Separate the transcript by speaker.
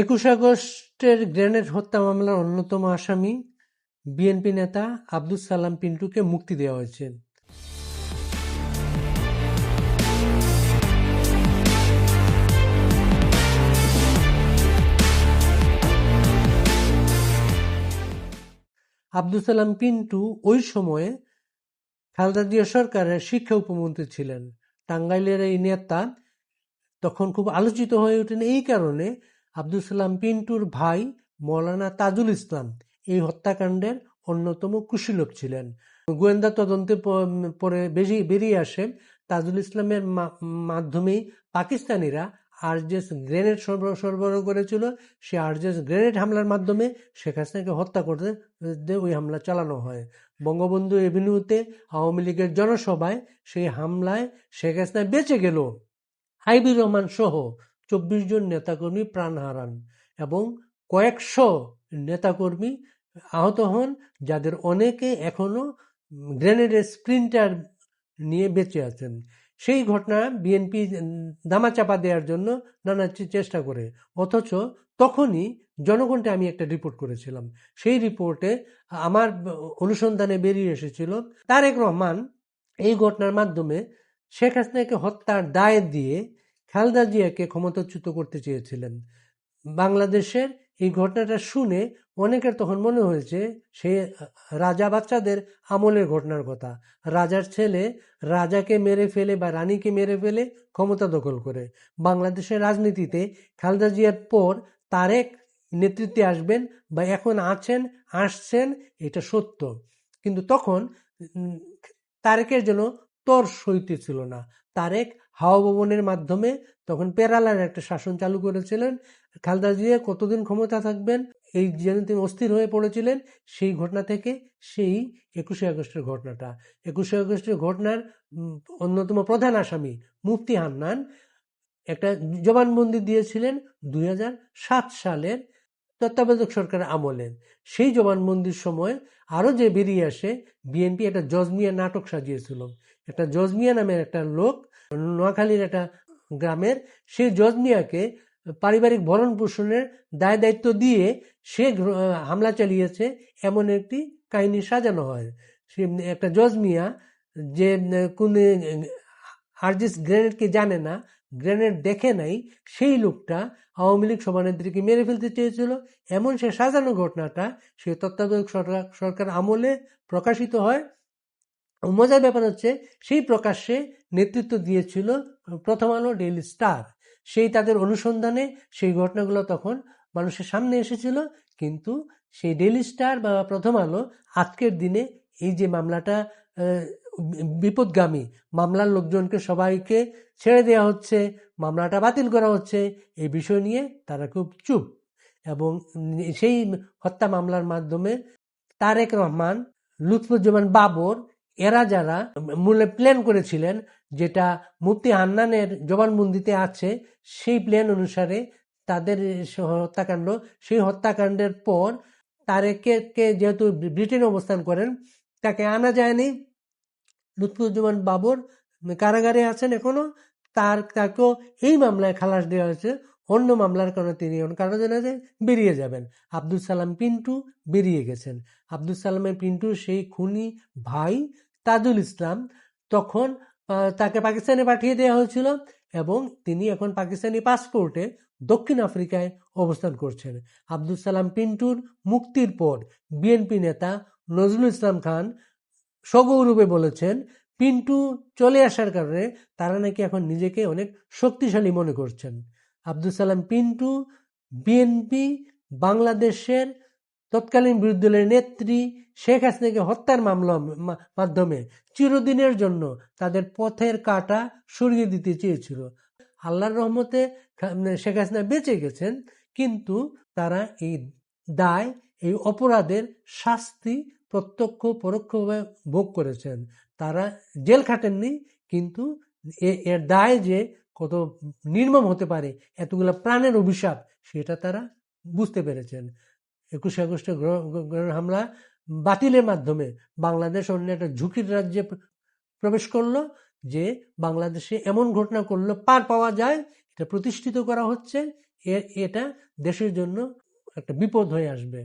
Speaker 1: একুশে আগস্টের গ্রেনেড হত্যা মামলার অন্যতম আসামি বিএনপি নেতা আব্দুস সালাম পিন্টুকে মুক্তি দেওয়া হয়েছে। আব্দুল সালাম পিন্টু ওই সময়ে খালেদা জিয়া সরকারের শিক্ষা উপমন্ত্রী ছিলেন। টাঙ্গাইলের এই নেতা তখন খুব আলোচিত হয়ে ওঠেন এই কারণে আব্দুল সালাম পিন্টুর ভাই মৌলানা তাজুল ইসলাম এই হত্যাকাণ্ডের অন্যতম কুশীলক ছিলেন। গোয়েন্দা তদন্তে পরে বেশি বেরিয়ে আসে তাজুল ইসলামের মাধ্যমেই। পাকিস্তানিরা আরজেস গ্রেনেড সরবরাহ করেছিল। সে আরজেস গ্রেনেড হামলার মাধ্যমে শেখ হাসিনাকে হত্যা করতে ওই হামলা চালানো হয়। বঙ্গবন্ধু এভিনিউতে আওয়ামী লীগের জনসভায় সেই হামলায় শেখ হাসিনা বেঁচে গেল। হাইবুর রহমান সহ চব্বিশ জন নেতাকর্মী প্রাণ হারান এবং কয়েকশো নেতাকর্মী আহত হন, যাদের অনেকে এখনও গ্রেনেডের স্প্রিন্টার নিয়ে বেঁচে আছেন। সেই ঘটনা বিএনপি দামাচাপা দেওয়ার জন্য নানা চেষ্টা করে। অথচ তখনই জনগণকে আমি একটা রিপোর্ট করেছিলাম। সেই রিপোর্টে আমার অনুসন্ধানে বেরিয়ে এসেছিল, তারেক রহমান এই ঘটনার মাধ্যমে শেখ হাসিনাকে হত্যার দায় দিয়ে খালেদা জিয়াকে ক্ষমতাচ্যুত করতে চেয়েছিলেন। বাংলাদেশের এই ঘটনাটা শুনে অনেকের তখন মনে হয়েছে, সে রাজা বাচ্চাদের আমলের ঘটনার কথা। রাজার ছেলে রাজাকে মেরে ফেলে বা রানীকে মেরে ফেলে ক্ষমতা দখল করে। বাংলাদেশের রাজনীতিতে খালেদা জিয়ার পর তারেক নেতৃত্বে আসবেন বা এখন আছেন, আসছেন, এটা সত্য। কিন্তু তখন তারেকের জন্য তর সইতে ছিল না। তারেক হাওয়া ভবনের মাধ্যমে তখন পেরালার একটা শাসন চালু করেছিলেন। খালদা জিয়া কতদিন ক্ষমতা থাকবেন, এই জন্য তিনি অস্থির হয়ে পড়েছিলেন, সেই ঘটনা থেকে সেই একুশে আগস্টের ঘটনাটা। একুশে আগস্টের ঘটনার অন্যতম প্রধান আসামি মুফতি হান্নান একটা জবানবন্দি দিয়েছিলেন দু হাজার সাত সালের তত্ত্বাবধায়ক সরকারের আমলে। সেই জবানবন্দির সময় আরও যে বেরিয়ে আসে, বিএনপি একটা জজমিয়া নাটক সাজিয়েছিল। একটা জজমিয়া নামের একটা লোক নোয়াখালীর একটা গ্রামের সেই জজমিয়াকে পারিবারিক ভরণ পোষণের দায় দায়িত্ব দিয়ে সে হামলা চালিয়েছে, এমন একটি কাহিনী সাজানো হয়। সে একটা জজমিয়া যে কোন আরজিস গ্রেনেডকে জানে না, গ্রেনেড দেখে নাই, সেই লোকটা আওয়ামী লীগ সভানেত্রীকে মেরে ফেলতে চেয়েছিল। এমন সে সাজানো ঘটনাটা সে তত্ত্বাবধায়ক সরকার আমলে প্রকাশিত হয়। মজার ব্যাপার হচ্ছে, সেই প্রকাশ্যে নেতৃত্ব দিয়েছিল প্রথম আলো ডেইলি স্টার সেই তাদের অনুসন্ধানে সেই ঘটনাগুলো তখন মানুষের সামনে এসেছিল, কিন্তু সেই ডেইলি স্টার বা প্রথম আলো আজকের দিনে এই যে মামলাটা বিপদগামী, মামলার লোকজনকে সবাইকে ছেড়ে দেওয়া হচ্ছে, মামলাটা বাতিল করা হচ্ছে, এই বিষয় নিয়ে তারা খুব চুপ। এবং সেই হত্যা মামলার মাধ্যমে তারেক রহমান, লুৎফুজ্জামান বাবর এরা যারা মূলে প্ল্যান করেছিলেন যেটা মুফতি হান্নানের জবানবন্দিতে আছে, সেই প্ল্যান অনুসারে তাদের হত্যাকাণ্ড, সেই হত্যাকাণ্ডের পর তারেককে যেহেতু ব্রিটেনে অবস্থান করেন, তাকে আনা যায়নি। লুৎফুজ্জামান বাবর কারাগারে আছেন এখনও। তার, তাকেও এই মামলায় খালাস দেওয়া হয়েছে। অন্য মামলার কারণে তিনি এখন কারাগারে বেরিয়ে যাবেন। আব্দুল সালাম পিন্টু বেরিয়ে গেছেন। আব্দুল সালামের পিন্টু সেই খুনি ভাই তাজুল ইসলাম তখন তাকে পাকিস্তানে পাঠিয়ে দেওয়া হয়েছিল এবং তিনি এখন পাকিস্তানি পাসপোর্টে দক্ষিণ আফ্রিকায় অবস্থান করছেন। আব্দুল সালাম পিন্টুর মুক্তির পর বিএনপি নেতা নজরুল ইসলাম খান সগৌরবে বলেছেন, পিন্টু চলে আসার কারণে তারা নাকি এখন নিজেকে অনেক শক্তিশালী মনে করছেন। আব্দুল সালাম পিন্টু, বিএনপি, বাংলাদেশের তৎকালীন বিরোধী দলের নেত্রী শেখ হাসিনাকে হত্যার মামলা মাধ্যমে চিরদিনের জন্য তাদের পথের কাটা সরিয়ে দিতে চেয়েছিল। আল্লাহর রহমতে শেখ হাসিনা বেঁচে গেছেন, কিন্তু তারা এই দায়, এই অপরাধের শাস্তি প্রত্যক্ষ পরোক্ষভাবে ভোগ করেছেন। তারা জেল খাটেননি, কিন্তু এর দায় যে কত নির্মম হতে পারে, এতগুলো প্রাণের অভিশাপ, সেটা তারা বুঝতে পেরেছেন। একুশে আগস্টের হামলা বাতিলের মাধ্যমে বাংলাদেশ অন্য একটা ঝুঁকির রাজ্যে প্রবেশ করল, যে বাংলাদেশে এমন ঘটনা করল, পার পাওয়া যায়, এটা প্রতিষ্ঠিত করা হচ্ছে এটা দেশের জন্য একটা বিপদ হয়ে আসবে।